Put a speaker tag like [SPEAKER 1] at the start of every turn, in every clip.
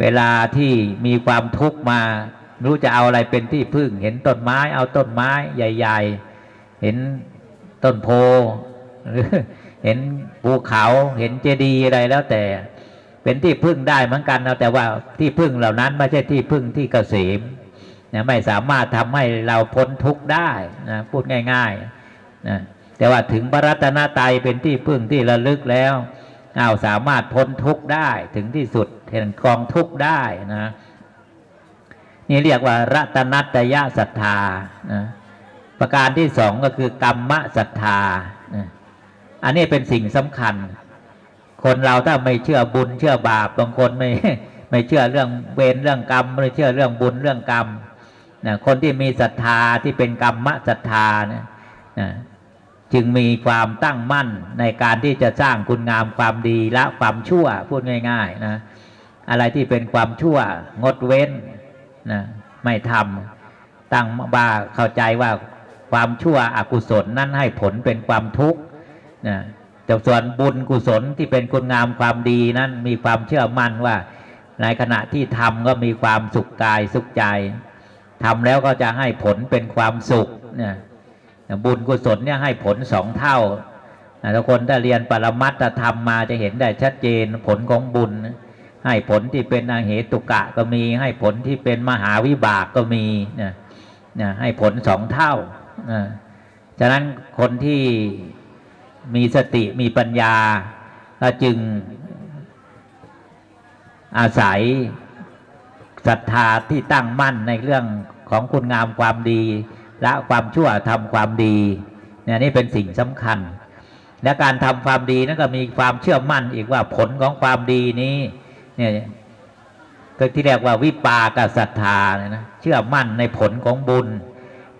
[SPEAKER 1] เวลาที่มีความทุกข์มารู้จะเอาอะไรเป็นที่พึ่ง เห็นต้นไม้เอาต้นไม้ใหญ่ ๆ เห็นต้นโพหรือเห็นภูเขาเห็นเจดีย์อะไรแล้วแต่ เป็นที่พึ่งได้เหมือนกันนะแต่ว่าที่พึ่งเหล่านั้นไม่ใช่ที่พึ่งที่เกษมนะไม่สามารถทำให้เราพ้นทุกข์ได้นะพูดง่ายๆนะแต่ว่าถึงพระรัตนตรัยเป็นที่พึ่งที่ระลึกแล้วเอาสามารถพ้นทุกข์ได้ถึงที่สุด เห็นกองทุกข์ได้นะนี่เรียกว่ารัตนัตยศรัทธานะประการที่สองก็คือกรรมศรัทธานะอันนี้เป็นสิ่งสำคัญ คนเราถ้าไม่เชื่อบุญเชื่อบาปบางคนไม่ไม่เชื่อเรื่องเวรเรื่องกรรมไม่เชื่อเรื่องบุญเรื่องกรรมนะคนที่มีศรัทธาที่เป็นกรรมศรัทธานะนะจึงมีความตั้งมั่นในการที่จะสร้างคุณงามความดีละความชั่วพูดง่าย ๆ นะ อะไรที่เป็นความชั่วงดเว้นนะไม่ทำตั้งบ้าเข้าใจว่าความชั่วอกุศลนั้นให้ผลเป็นความทุกข์นะแต่ส่วนบุญกุศลที่เป็นคุณงามความดีนั้นมีความเชื่อมั่นว่า ในขณะที่ทำก็มีความสุขกายสุขใจทำแล้วก็จะให้ผลเป็นความสุขเนี่ยบุญกุศลเนี่ยให้ผลสองเท่านะทุกคนถ้าเรียนปรมัตถธรรมมาจะเห็นได้ชัดเจนผลของบุญ ให้ผลที่เป็นอาเหตุกะก็มี ให้ผลที่เป็นมหาวิบากก็มีนะนะให้ผลสองเท่านะฉะนั้นคนที่มีสติมีปัญญาก็จึงอาศัยศรัทธาที่ตั้งมั่นในเรื่องของคุณงามความดีละความชั่วทำความดีเนี่ยนี่เป็นสิ่งสำคัญ และการทำความดีนั่นก็มีความเชื่อมั่นอีกว่าผลของความดีนี้ เนี่ยก็ที่เรียกว่าวิปากศรัทธาเนี่ยนะเชื่อมั่นในผลของบุญ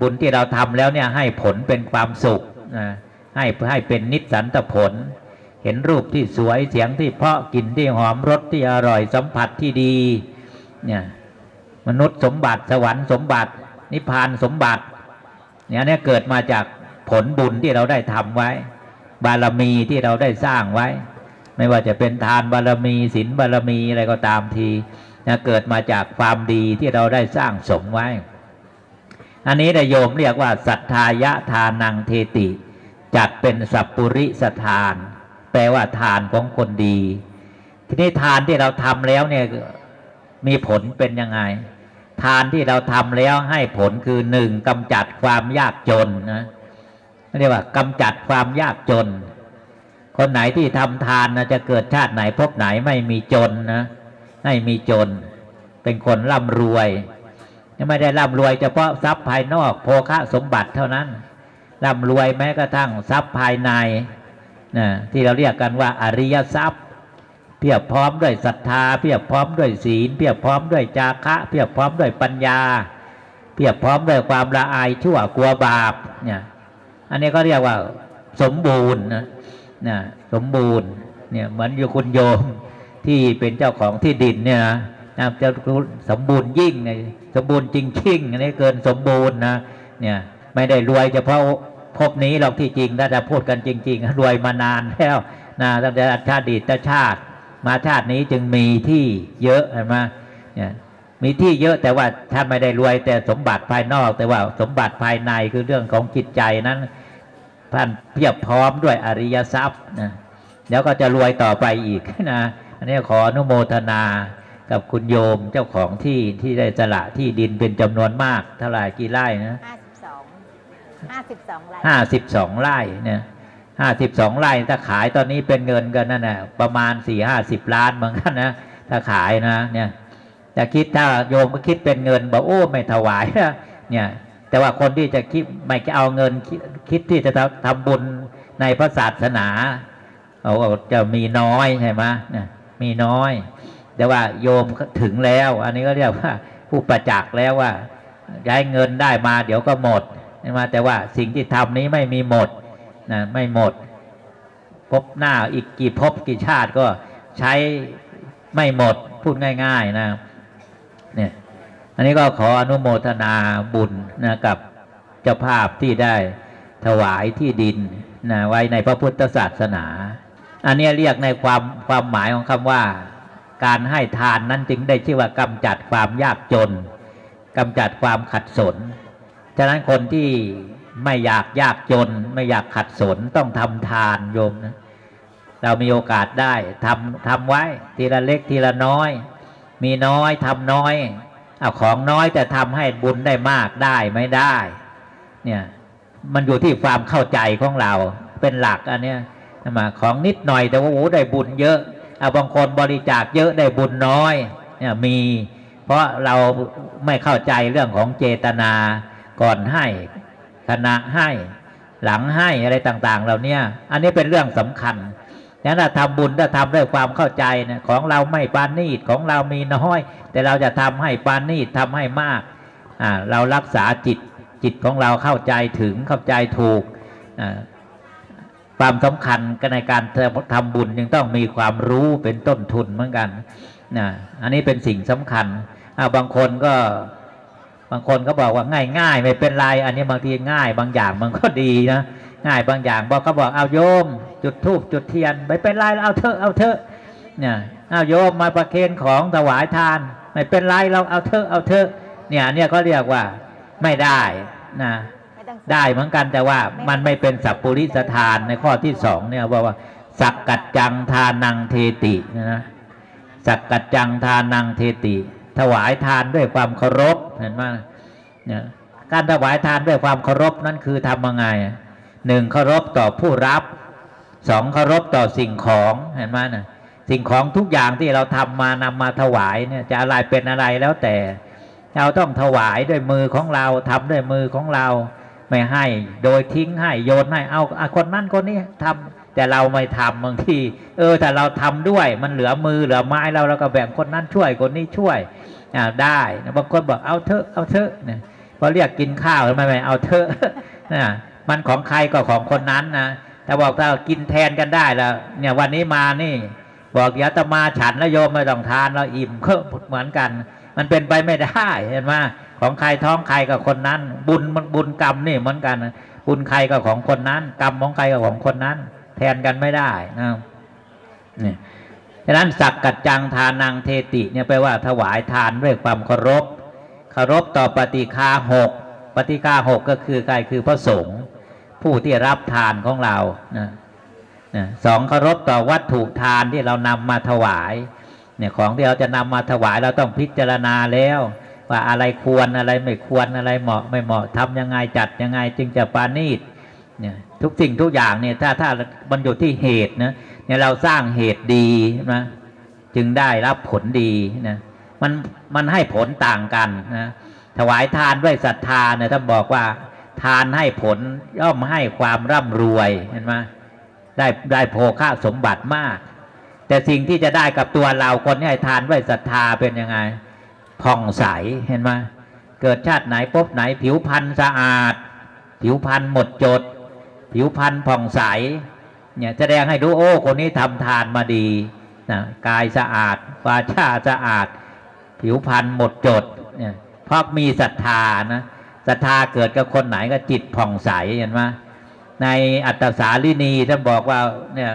[SPEAKER 1] บุญที่เราทำแล้วเนี่ยให้ผลเป็นความสุขนะให้ให้เป็นนิสสันตผล เห็นรูปที่สวยเสียงที่เพราะกลิ่นที่หอมรสที่อร่อยสัมผัสที่ดีเนี่ยมนุษย์สมบัติสวรรค์สมบัติ นิพพานสมบัติเนี่ยเนี่ยเกิดมาจากผลบุญที่เราได้ทำไว้ บารมีที่เราได้สร้างไว้ ไม่ว่าจะเป็นทานบารมีศีลบารมีอะไรก็ตามทีนะเกิดมาจากความดีที่เราได้สร้างสมไว้ อันนี้ได้โยมเรียกว่าศรัทธายะทานังเทติจัดเป็นสัพปุริสทาน แปลว่าทานของคนดี ทีนี้ทานที่เราทำแล้วเนี่ยมีผลเป็นยังไง ทานที่เราทำแล้วให้ผลคือหนึ่งกำจัดความยากจนนะเรียกว่ากำจัดความยากจน คนไหนที่ทำทานนะจะเกิดชาติไหนพบไหนไม่มีจนนะไม่มีจน เป็นคนร่ำรวยไม่ได้ร่ำรวยเฉพาะทรัพย์ภายนอกโภคะสมบัติเท่านั้นร่ำรวยแม้กระทั่งทรัพย์ภายในนะที่เราเรียกกันว่าอริยทรัพย์ เพียบพร้อมด้วยศรัทธา เพียบพร้อมด้วยศีล เพียบพร้อมด้วยจาคะ เพียบพร้อมด้วยปัญญา เพียบพร้อมด้วยความละอายชั่วกลัวบาปเนี่ยอันนี้ก็เรียกว่าสมบูรณ์นะ นะสมบูรณ์เนี่ยเหมือนอยู่คุณโยมที่เป็นเจ้าของที่ดินเนี่ยนะนะจะสมบูรณ์ยิ่งเนี่ยสมบูรณ์จริงชิงอันนี้เกินสมบูรณ์นะเนี่ยไม่ได้รวยเฉพาะพบนี้หรอกที่จริงถ้าจะพูดกันจริง ๆ รวยมานานแล้วนะตั้งแต่ชาติดีตชาติ มาชาตินี้จึงมีที่เยอะเห็นไหมเนี่ยมีที่เยอะแต่ว่าท่าไม่ได้รวยแต่สมบัติภายนอก แต่ว่าสมบัติภายในคือเรื่องของจิตใจนั้น ท่านเพียบพร้อมด้วยอริยทรัพย์นะแล้วก็จะรวยต่อไปอีกนะอันนี้ขออนุโมทนากับคุณโยมเจ้าของที่ที่ได้สละที่ดินเป็นจำนวนมากเท่าไหร่กี่ไร่นะ
[SPEAKER 2] ห้าสิบสองห้าสิบสองไร่
[SPEAKER 1] ห้าสิบสองไร่เนี่ยห้าสิบสองไร่ถ้าขายตอนนี้เป็นเงินกันนั่นนะประมาณสี่ห้าสิบล้านเหมือนกันนะถ้าขายนะเนี่ยจะคิดถ้าโยมก็คิดเป็นเงินบอกโอ้ไม่ถวายนะเนี่ย แต่ว่าคนที่จะคิดไม่เอาเงินคิดที่จะทำบุญในพระศาสนาเขาจะมีน้อยใช่ไหมมีน้อย แต่ว่าโยมถึงแล้ว อันนี้ก็เรียกว่าผู้ประจักษ์แล้วว่าย้ายเงินได้มาเดี๋ยวก็หมดใช่ไหมแต่ว่าสิ่งที่ทำนี้ไม่มีหมดนะไม่หมด พบหน้าอีกกี่ภพกี่ชาติก็ใช้ไม่หมดพูดง่าย ๆ นะ เนี่ย อันนี้ก็ขออนุโมทนาบุญนะกับเจ้าภาพที่ได้ถวายที่ดินนะไว้ในพระพุทธศาสนา อันนี้เรียกในความความหมายของคำว่า การให้ทานนั้นจึงได้ชื่อว่ากำจัดความยากจนกำจัดความขัดสน ฉะนั้นคนที่ไม่อยากยากจน ไม่อยากขัดสนต้องทำทานโยมนะเรามีโอกาสได้ทำทำไว้ทีละเล็กทีละน้อย มีน้อยทำน้อย เอาของน้อยแต่ทำให้บุญได้มากได้ไม่ได้ เนี่ย มันอยู่ที่ความเข้าใจของเราเป็นหลักอันเนี้ยมาของนิดหน่อยแต่ว่าโอ้ได้บุญเยอะเอาบางคนบริจาคเยอะได้บุญน้อย เนี่ยมี เพราะเราไม่เข้าใจเรื่องของเจตนาก่อนให้ขณะให้หลังให้อะไรต่าง ๆเหล่าเนี้ยอันนี้เป็นเรื่องสำคัญ นั้นถ้าทำบุญถ้าทำด้วยความเข้าใจนะของเราไม่ปานนีดของเรามีน้อย แต่เราจะทำให้ปานนีดทำให้มากอ่าเรารักษาจิตจิตของเราเข้าใจถึงเข้าใจถูกอ่าความสำคัญก็ในการทำบุญยังต้องมีความรู้เป็นต้นทุนเหมือนกันนะอันนี้เป็นสิ่งสำคัญอาบางคนก็ บางคนก็บอกว่าง่ายง่ายไม่เป็นไร อันนี้บางทีง่าย บางอย่างมันก็ดีนะง่ายบางอย่างบอกก็บอกเอาโยม จุดธูปจุดเทียนไม่เป็นไรเอาเถอะเอาเถอะเนี่ยเอาโยมมาประเคนของถวายทาน ไม่เป็นไรเราเอาเถอะเอาเถอะเนี่ยเนี่ยก็เรียกว่าไม่ได้นะ
[SPEAKER 2] ได้
[SPEAKER 1] เหมือนกันแต่ว่ามันไม่เป็นสัพปุริสทานในข้อที่สองเนี่ยบอกว่าสักกัจจังทานังเทตินะสักกัจจังทานังเทติ ถวายทานด้วยความเคารพเห็นไหมเนี่ยการถวายทานด้วยความเคารพนั่นคือทำยังไงหนึ่งเคารพต่อผู้รับ สองเคารพต่อสิ่งของเห็นไหมนะสิ่งของทุกอย่างที่เราทำมานำมาถวายเนี่ยจะอะไรเป็นอะไรแล้วแต่ เราต้องถวายด้วยมือของเราทำด้วยมือของเราไม่ให้ โดยทิ้งให้โยนให้เอาคนนั้นคนนี้ทำแต่เราไม่ทำบางทีเออแต่เราทำด้วยมันเหลือมือเหลือไม้เราเราก็แบ่งคนนั้นช่วยคนนี้ช่วยอ่าได้นะบางคนบอกเอาเถอะเอาเถอะเนี่ยพอเรียกกินข้าวทำไมไม่เอาเถอะนะมันของใครก็ของคนนั้นนะ แต่บอกถ้ากินแทนกันได้แล้ว เนี่ยวันนี้มานี่ บอกอย่าตมาฉันแล้วโยมไม่ต้องทานเราอิ่มก็เหมือนกัน มันเป็นไปไม่ได้เห็นไหมของใครท้องใครกับคนนั้น บุญมันบุญกรรมนี่เหมือนกันบุญใครกับของคนนั้น กรรมของใครกับของคนนั้น แทนกันไม่ได้นะนี่ฉะนั้นสักกัจจังทานังเทติเนี่ยแปลว่าถวายทานด้วยความเคารพเคารพต่อปฏิคาหกปฏิคาหกก็คือใครคือพระสงฆ์ ผู้ที่รับทานของเรานะนะสองเคารพต่อวัตถุทานที่เรานำมาถวายเนี่ยของที่เราจะนำมาถวายเราต้องพิจารณาแล้ว ว่าอะไรควรอะไรไม่ควรอะไรเหมาะ ไม่เหมาะทำยังไงจัดยังไงจึงจะปานีตเนี่ยทุกสิ่งทุกอย่างเนี่ยถ้าถ้ามันอยู่ที่เหตุนะเนี่ยเราสร้างเหตุดีนะจึงได้รับผลดีนะมันมันให้ผลต่างกันนะถวายทานด้วยศรัทธาเนี่ยท่านบอกว่า ทานให้ผลย่อมให้ความร่ำรวยเห็นไหมได้ได้โภคะสมบัติมาก แต่สิ่งที่จะได้กับตัวเราคนที่ให้ทานด้วยศรัทธาเป็นยังไงผ่องใสเห็นไหมเกิดชาติไหนพบไหนผิวพรรณสะอาด ผิวพรรณหมดจด ผิวพรรณผ่องใสเนี่ยแสดงให้ดูโอ้คนนี้ทำทานมาดีนะกายสะอาดวาจาสะอาด ผิวพรรณหมดจดเนี่ยเพราะมีศรัทธานะ ศรัทธาเกิดกับคนไหนก็จิตผ่องใสเห็นไหมในอัตสาลินีท่านบอกว่าเนี่ย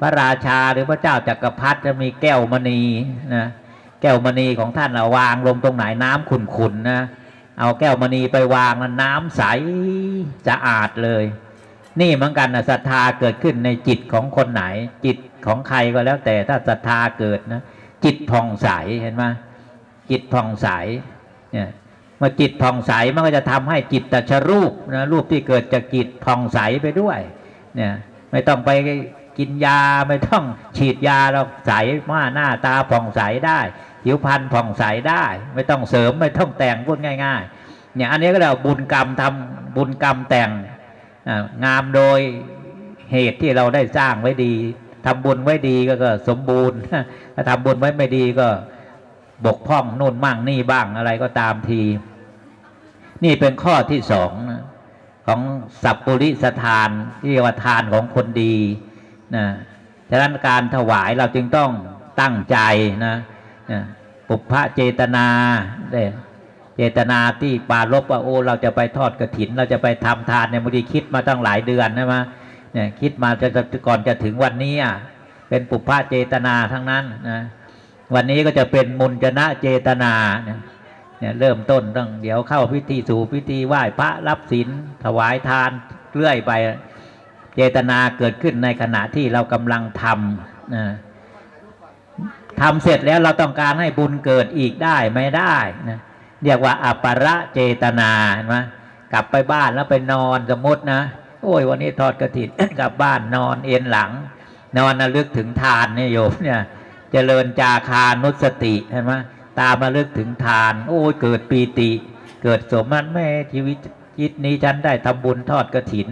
[SPEAKER 1] พระราชาหรือพระเจ้าจักรพรรดิจะมีแก้วมณีนะแก้วมณีของท่านเอาวางลงตรงไหนน้ำขุ่นๆนะเอาแก้วมณีไปวางแล้วน้ำใสสะอาดเลย นี่เหมือนกันนะศรัทธาเกิดขึ้นในจิตของคนไหน จิตของใครก็แล้วแต่ถ้าศรัทธาเกิดนะจิตผ่องใสเห็นไหมจิตผ่องใสเนี่ย มื่อจิตผ่องใสมันก็จะทำให้จิตตชรูปนะรูปที่เกิดจากจิตผ่องใสไปด้วยเนี่ยไม่ต้องไปกินยาไม่ต้องฉีดยาเราใสมาหน้าตาผ่องใสได้ผิวพรรณผ่องใสได้ ไม่ต้องเสริมไม่ต้องแต่งพูดง่ายๆเนี่ยอันนี้ก็เราบุญกรรมทำบุญกรรมแต่งงามโดยเหตุที่เราได้สร้างไว้ดีทำบุญไว้ดีก็ก็สมบูรณ์ถ้าทำบุญไว้ไม่ดีก็บกพร่องนู่นมั่งนี่บ้างอะไรก็ตามที นี่เป็นข้อที่สองนะของสัพปุริสทานที่เรียกว่าทานของคนดีนะฉะนั้นการถวายเราจึงต้องตั้งใจนะนะปุพพะเจตนาเเจตนาที่ปรารบว่าโอ้เราจะไปทอดกระถิน เราจะไปทำทานในยบางทีคิดมาตั้งหลายเดือนนะมาเนี่ยคิดมาจะจะก่อนจะถึงวันนี้อะเป็นปุพพะเจตนาทั้งนั้นนะวันนี้ก็จะเป็นมุนจนะเจตนาเนี่ย เนี่ยเริ่มต้นต้องเดี๋ยวเข้าพิธีสู่พิธีไหว้พระรับศีลถวายทานเรื่อยไป เจตนาเกิดขึ้นในขณะที่เรากำลังทำนะทำเสร็จแล้วเราต้องการให้บุญเกิดอีกได้ไม่ได้นะเรียกว่าอัปปะเจตนาเห็นไหมกลับไปบ้านแล้วไปนอนสมมตินะ โอ้ยวันนี้ทอดกระถินกลับบ้านนอนเอ็นหลัง นอนระลึกถึงทานเนี่ยโยมเนี่ยเจริญจาคานุสติเห็นไหม ตามระลึกถึงทาน โอ้ยเกิดปีติ เกิดสมันแม่ชีวิตจิตนี้ฉันได้ทำบุญทอดกระถิน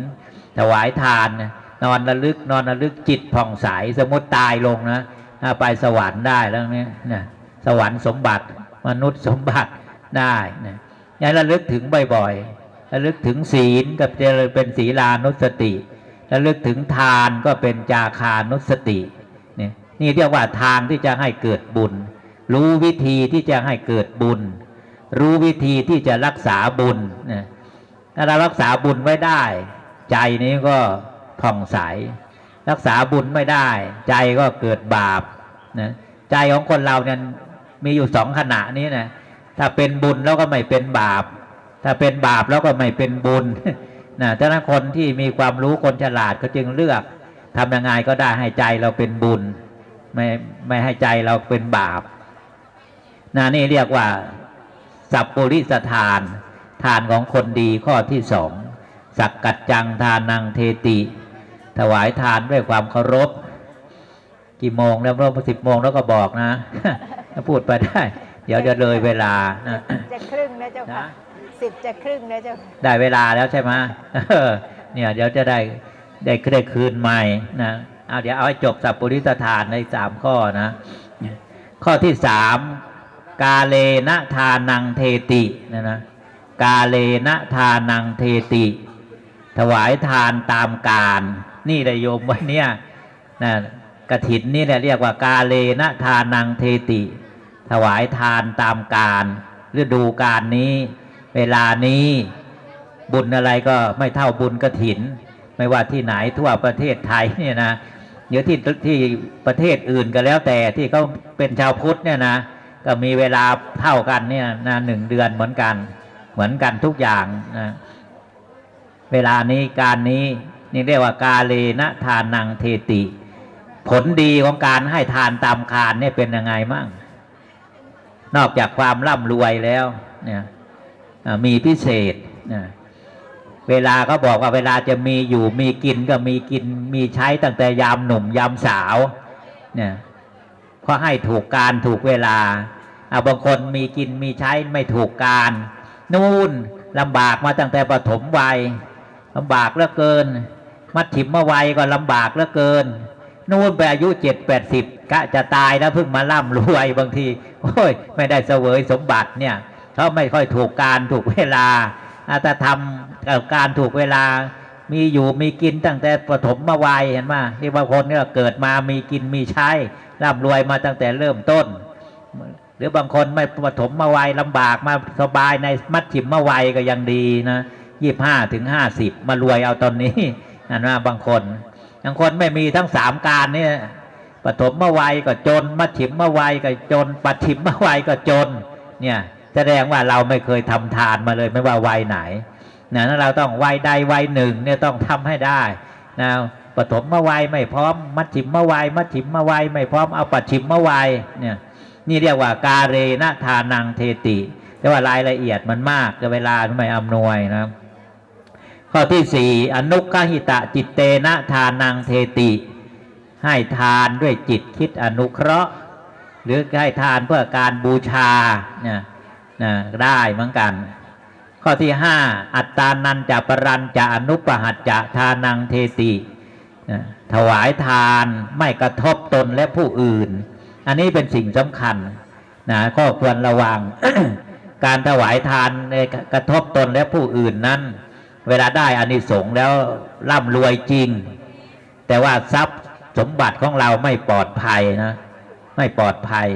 [SPEAKER 1] ถวายทานนะนอนระลึกนอนระลึกจิตผ่องใสสมมติตายลงนะถ้าไปสวรรค์ได้แล้วเนี่ยนะสวรรค์สมบัติมนุษย์สมบัติได้นะอย่ระลึกถึงบ่อยๆระลึกถึงศีลกับจริญเป็นศีลานุสติระลึกถึงทานก็เป็นจาคานุสติเนี่ยนี่เรียกว่าทางที่จะให้เกิดบุญ รู้วิธีที่จะให้เกิดบุญ รู้วิธีที่จะรักษาบุญนะถ้าเรารักษาบุญไว้ได้ ใจนี้ก็ผ่องใส รักษาบุญไม่ได้ ใจก็เกิดบาปนะใจของคนเราเนี่ยมีอยู่สองขณะนี้นะถ้าเป็นบุญแล้วก็ไม่เป็นบาป ถ้าเป็นบาปแล้วก็ไม่เป็นบุญนะฉะนั้นคนที่มีความรู้คนฉลาดก็จึงเลือกทำยังไงก็ได้ให้ใจเราเป็นบุญ ไม่ไม่ให้ใจเราเป็นบาป นะนี่เรียกว่า สัพปุริสทาน ทานของคนดีข้อที่สองสักกัจจังทานังเทติ ถวายทานด้วยความเคารพ กี่โมงแล้วรอบสิบโมงแล้วก็บอกนะถ้าพูดไปได้ เดี๋ยวจะเลยเวลานะ
[SPEAKER 2] จะครึ่งนะเจ้าค่ะ
[SPEAKER 1] นะ
[SPEAKER 2] สิบจะครึ่งนะเจ้าค่ะ
[SPEAKER 1] ได้เวลาแล้วใช่ไหมเออเนี่ยเดี๋ยวจะได้ได้ได้คืนใหม่นะเอาเดี๋ยวเอาให้จบสัพปุริสทานในสามข้อนะ ข้อที่สาม กาเลนะทานังเทตินะนะกาเลนะทานังเทติ ถวายทานตามการ นี่เลยโยมวันเนี้ยนะกระถินนี่แหละเรียกว่ากาเลนะทานังเทติ ถวายทานตามการฤดูการนี้ เวลานี้บุญอะไรก็ไม่เท่าบุญกระถิน ไม่ว่าที่ไหนทั่วประเทศไทยเนี่ยนะเดี๋ยวที่ที่ประเทศอื่นก็แล้วแต่ที่เขาเป็นชาวพุทธเนี่ยนะ ก็มีเวลาเท่ากันเนี่ยนะหนึ่งเดือนเหมือนกัน เหมือนกันทุกอย่างนะเวลานี้การนี้นี่เรียกว่ากาเลนะทานังเทติ ผลดีของการให้ทานตามคานเนี่ยเป็นยังไงมั่งนอกจากความร่ำรวยแล้วเนี่ยมีพิเศษนะเวลาเขาบอกว่าเวลาจะมีอยู่มีกินก็มีกินมีใช้ตั้งแต่ยามหนุ่มยามสาวเนี่ย เพราะให้ถูกการถูกเวลาเอาบางคนมีกินมีใช้ไม่ถูกการนู่นลำบากมาตั้งแต่ปฐมวัยลำบากเหลือเกิน มัดถิมมาวัยก็ลำบากเหลือเกิน นู่นไปอายุเจ็ดแปดสิบกะจะตายแล้วเพิ่งมาร่ำรวยบางทีโอ้ยไม่ได้เสวยสมบัติเนี่ยเขาไม่ค่อยถูกการถูกเวลาอาถ้าทำกับการถูกเวลา มีอยู่มีกินตั้งแต่ปฐมมาวัยเห็นไหมที่บางคนเนี่ยเกิดมามีกินมีใช้ร่ำรวยมาตั้งแต่เริ่มต้น หรือบางคนไม่ปฐมมาวัยลำบากมาสบายในมัดฉิมมาวัยก็ยังดีนะยี่ห้าถึงห้าสิบมารวยเอาตอนนี้นั่นว่าบางคนบางคนไม่มีทั้งสามการเนี่ยปฐมมาวัยก็จนมัดฉิมมาวัยก็จนปัดฉิมมาวัยก็จน เนี่ยแสดงว่าเราไม่เคยทำทานมาเลยไม่ว่าวัยไหน นะนั้นเราต้องวัยใดวัยหนึ่งเนี่ยต้องทำให้ได้นะปฐมมาวัยไม่พร้อม มัดฉิมมาวัยมัดฉิมมาวัยไม่พร้อมเอาปัดฉิมมาวัยเนี่ยนี่เรียกว่ากาเรนะทานังเทติแต่ว่ารายละเอียดมันมากแต่เวลาไม่อำนวยนะข้อที่สี่อนุกหิตะจิตเตนะทานังเทติ ให้ทานด้วยจิตคิดอนุเคราะห์ หรือให้ทานเพื่อการบูชาเนี่ยนะได้เหมือนกัน ข้อที่ห้าอัตตานันจะปรันจะอนุปหัตจะทานังเทติถวายทานไม่กระทบตนและผู้อื่น อันนี้เป็นสิ่งสำคัญนะก็ควรระวัง การถวายทานในกระทบตนและผู้อื่นนั้น เวลาได้อานิสงส์แล้วร่ำรวยจริง แต่ว่าทรัพย์สมบัติของเราไม่ปลอดภัยนะ ไม่ปลอดภัย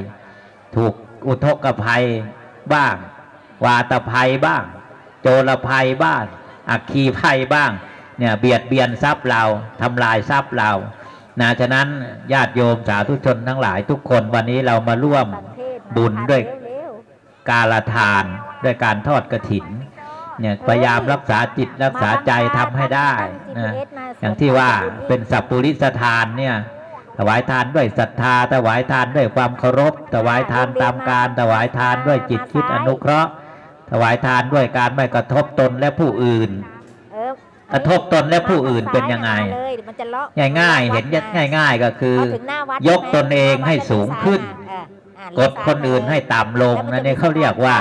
[SPEAKER 1] ถูกอุทกภัยบ้าง วาตภัยบ้าง โจรภัยบ้างอัคคีภัยบ้างเนี่ยเบียดเบียนทรัพย์เราทำลายทรัพย์เรานะฉะนั้นญาติโยมสาธุชนทั้งหลายทุกคนวันนี้เรามาร่วมบุญด้วยการละทานด้วยการทอดกระถินเนี่ยพยายามรักษาจิตรักษาใจทำให้ได้นะอย่างที่ว่าเป็นสัพปุริสทานเนี่ยถวายทานด้วยศรัทธาถวายทานด้วยความเคารพถวายทานตามการถวายทานด้วยจิตคิดอนุเคราะห์ ถวายทานด้วยการไม่กระทบตนและผู้อื่น
[SPEAKER 2] ๆเออก
[SPEAKER 1] ระทบตนและผู้อื่นเป็นยังไง
[SPEAKER 2] มาเลยมันจะเลาะ
[SPEAKER 1] ง่ายๆเห็น
[SPEAKER 2] วัดมา
[SPEAKER 1] ง่าย ๆ ก็คือ
[SPEAKER 2] พอถึงหน้าวัด
[SPEAKER 1] ยก
[SPEAKER 2] ใช่ไหม
[SPEAKER 1] ตนเองให้สูงขึ้น
[SPEAKER 2] เอออ่าก
[SPEAKER 1] ดคนอื่นให้ต่ำลงนั่นนี่เขาเรียกว่า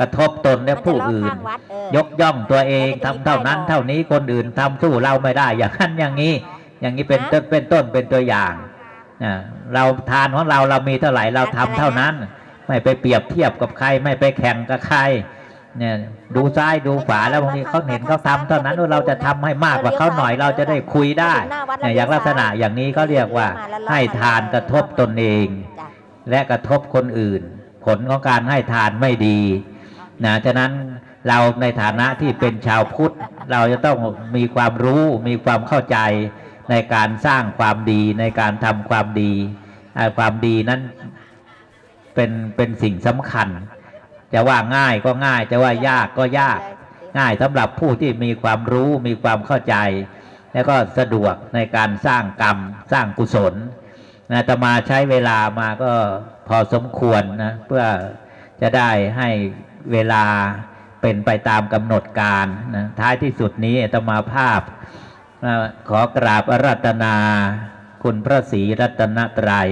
[SPEAKER 1] กระทบตนและผู้อื่น
[SPEAKER 2] มัจะเลาะข้างวัดเออย
[SPEAKER 1] กย่องตัวเองทำเท่านั้น เท่านี้คนอื่นทำสู้เราไม่ได้ อย่างนั้นอย่างนี้ อย่างนี้เป็นต้นเป็นต้นเป็นตัวอย่างอ่าเราทานของเราเรามีเท่าไหร่เราทำเท่านั้น ไม่ไปเปรียบเทียบกับใคร ไม่ไปแข่งกับใคร เนี่ยดูซ้ายดูขวาแล้วบางทีเขาเห็นเขาทำเท่านั้นเราจะทำให้มากกว่าเขาหน่อยเราจะได้คุยได้เนี่ยอย่างลักษณะอย่างนี้เขาเรียกว่าให้ทานกระทบตนเอง และกระทบคนอื่น ผลของการให้ทานไม่ดีนะฉะนั้นเราในฐานะที่เป็นชาวพุทธ เราจะต้องมีความรู้มีความเข้าใจในการสร้างความดีในการทำความดี ความดีนั้นเป็นเป็นสิ่งสำคัญ จะว่าง่ายก็ง่ายจะว่ายากก็ยาก ง่ายสำหรับผู้ที่มีความรู้มีความเข้าใจ แล้วก็สะดวกในการสร้างกรรมสร้างกุศลนะอาตมาใช้เวลามาก็พอสมควรนะเพื่อจะได้ให้เวลาเป็นไปตามกำหนดการนะท้ายที่สุดนี้อาตมาภาพเอ่อขอกราบอารัตนา คุณพระศรีรัตนตรัย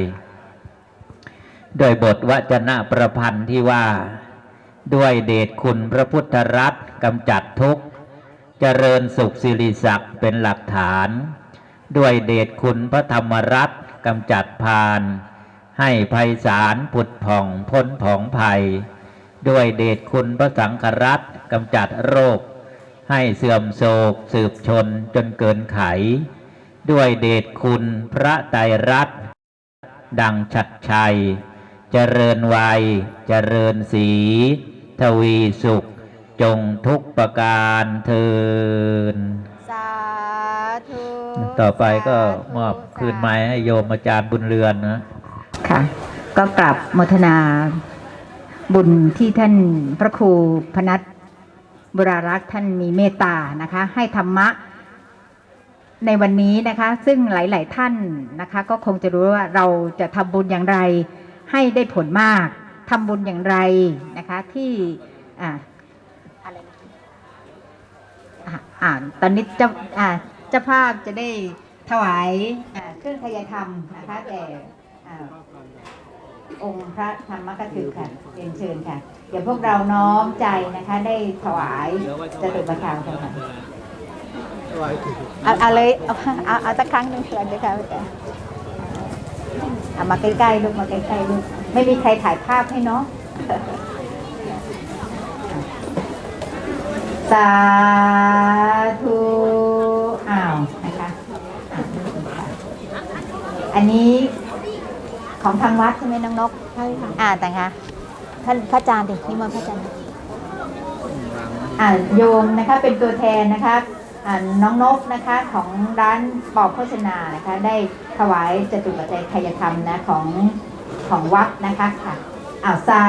[SPEAKER 1] โดยบทวจนะประพันธ์ที่ว่า ด้วยเดชคุณพระพุทธรัตน์กำจัดทุกข์ เจริญสุขสิริศักดิ์เป็นหลักฐาน ด้วยเดชคุณพระธรรมรัตน์กำจัดพาน ให้ภัยสารผุดผ่องพ้นผองภัย ด้วยเดชคุณพระสังฆรัตน์กำจัดโรค ให้เสื่อมโศกสืบชนจนเกินไข ด้วยเดชคุณพระไตรรัตน์ดังชัดชัย เจริญวัย เจริญสี ทวีสุข จงทุกประการเทิน
[SPEAKER 2] สาธุ
[SPEAKER 1] ต่อไปก็มอบคืนไม้ให้โยมอาจารย์บุญเรือนนะ
[SPEAKER 3] ค่ะ ก็กลับโมทนาบุญที่ท่านพระครูพนัทบุรารักษ์ท่านมีเมตตานะคะ ให้ธรรมะในวันนี้นะคะ ซึ่งหลาย ๆ ท่านนะคะ ก็คงจะรู้ว่าเราจะทำบุญอย่างไร ให้ได้ผลมากทำบุญอย่างไรนะคะที่อ่า
[SPEAKER 2] อะไรนะ
[SPEAKER 3] อ่าอ่าตอนนี้เจ้าอ่าเจ้าภาพจะได้ถวายอ่าเครื่องทยธรรมนะคะแต่อ่าองค์พระธรรมกถึกค่ะเรียนเชิญค่ะ เดี๋ยวพวกเราน้อมใจนะคะได้ถวายจตุประทานกันค่ะ
[SPEAKER 2] เอาเอาเลยเอาเอาเอาสักครั้งหนึ่งเพื่อนเลยค่ะอาจารย์ เอามาใกล้ๆลูกมาใกล้ๆลูก
[SPEAKER 3] ไม่มีใครถ่ายภาพให้เนาะสาธุอ้าวนะคะอะอันนี้ของทางวัดใช่ไหมน้องนก
[SPEAKER 2] ใช่ค่ะอ่าแต่คะท่านพระอาจารย์ดินิมนต์พระอาจารย์
[SPEAKER 3] อ่าโยมนะคะเป็นตัวแทนนะคะอ่า น้องนกนะคะของร้านปอบโฆษณานะคะได้ถวายจตุปัจจัยทายธรรมนะของของวัดนะคะค่ะอ้าวสา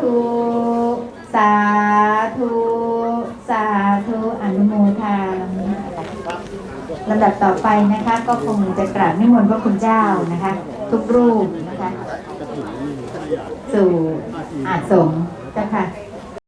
[SPEAKER 3] ธุสาธุสาธุอนุโมทามิลำดับต่อไปนะคะ ก็คงจะกราบนิมนต์พระคุณเจ้านะคะ ทุกรูปนะคะ สู่อาสมเจ้าค่ะ